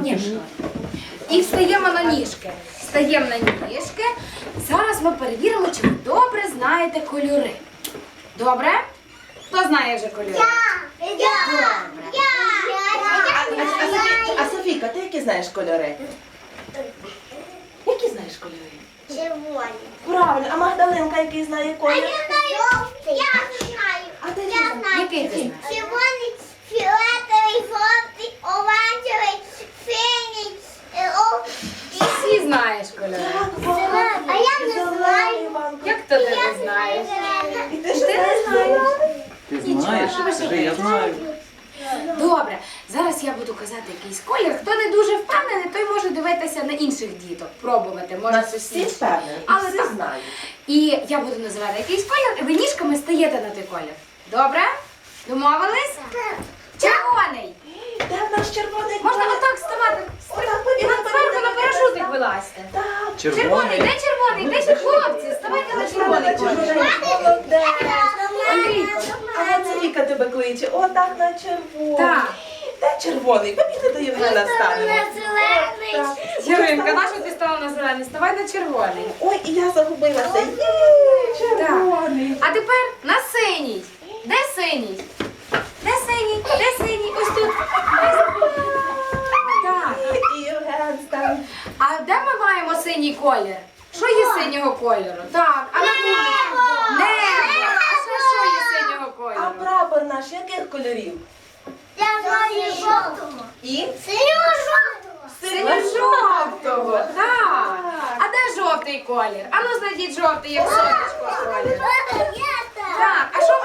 ніжки. І встаємо на ніжки. Встаємо на ніжки. Зараз ми перевіримо, чи ви добре знаєте кольори. Добре? Хто знає вже кольори? А, а, Софі- а Софійка, ти які знаєш кольори? Які знаєш кольори? Червоний. Правильно, а Магдалинка який знає А я знаю, я знаю. А ти Я знаю. Який ти знаєш? Червоний, фіолетовий, жовтий, оранжевий, синій, е, о, і Всі знаєш кольори. А я не знаю. Як то ти не знаєш? І ти ж знаєш? Ти знаєш? Скажи, я знаю. Добре, зараз я буду казати якийсь колір. Хто не дуже впевнений, той може дивитися на інших діток, пробувати, може щось всі інше. впевнені, Але всі так. знають. І я буду називати якийсь колір, і ви ніжками стаєте на той колір. Добре? Домовились? Червоний! Де в нас червоний Можна колір? отак ставати. Отак, побігли, Зверху побігли, на побігли. парашутик вилазьте. Так. Червоний, Червоний. де червоний? Де ще хлопці? Ставайте на червоний колір. Андрійко. А Софійка тебе кличе. О, так на червоний. Так. Де червоний? Побігли до Євгена станемо. зелений. Яринка, на що ти стала на зелений? Ставай на червоний. Ой, і я загубилася. Є, червоний. А тепер на синій. Де синій? Маємо синій колір? Що є синього кольору? Так, а на вулиці? Небо. А ще що є синього А кольору? прапор наш яких кольорів? Я знаю жовтому. І Синього жовтого. Синьо-жовтого. Так. А де жовтий колір? А ну знайдіть жовтий, як сонечко колір. Так. Так, а що